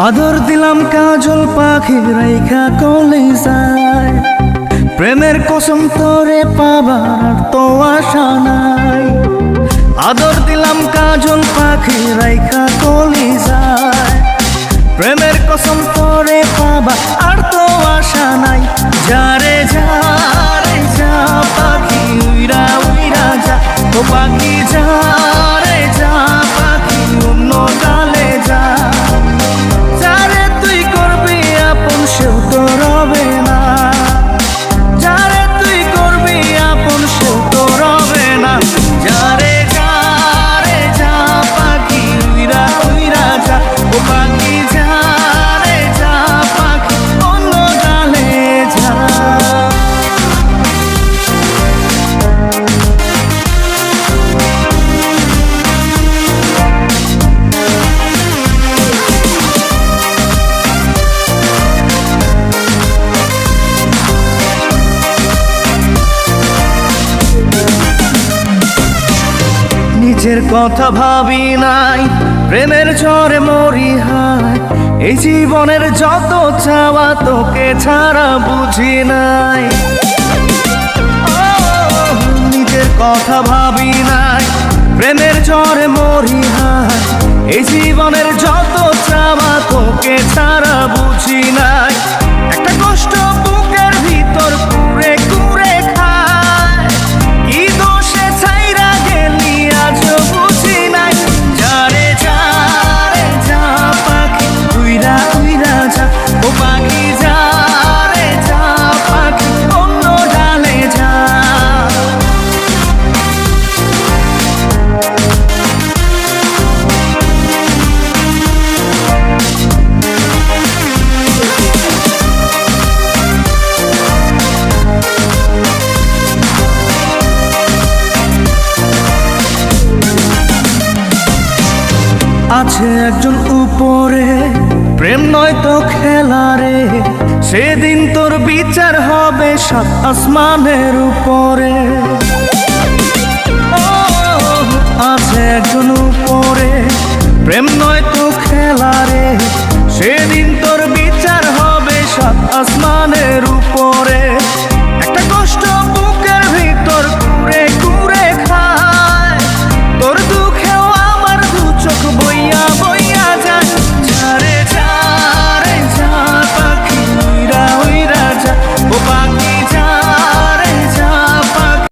আদর দিলাম কাজল পাখি রাইখা কলে যায় প্রেমের কসম তোরে পাবার তো আশা নাই। আদর দিলাম কাজল পাখি রাইখা কলে যায় প্রেমের কসম তোরে কথা ভাবি নাই, প্রেমের ঝড়ে মরি হায়। এই জীবনের যত চাওয়া তোকে ছাড়া বুঝি নাই। নিজের কথা ভাবি নাই, প্রেমের ঝড়ে মরি হায়। এই জীবনের যত চাওয়া তোকে ছাড়া বুঝি আছে একজন উপরে। প্রেম নয় তো খেলা রে সেদিন তোর বিচার হবে সাত আসমানের উপরে। আছে একজন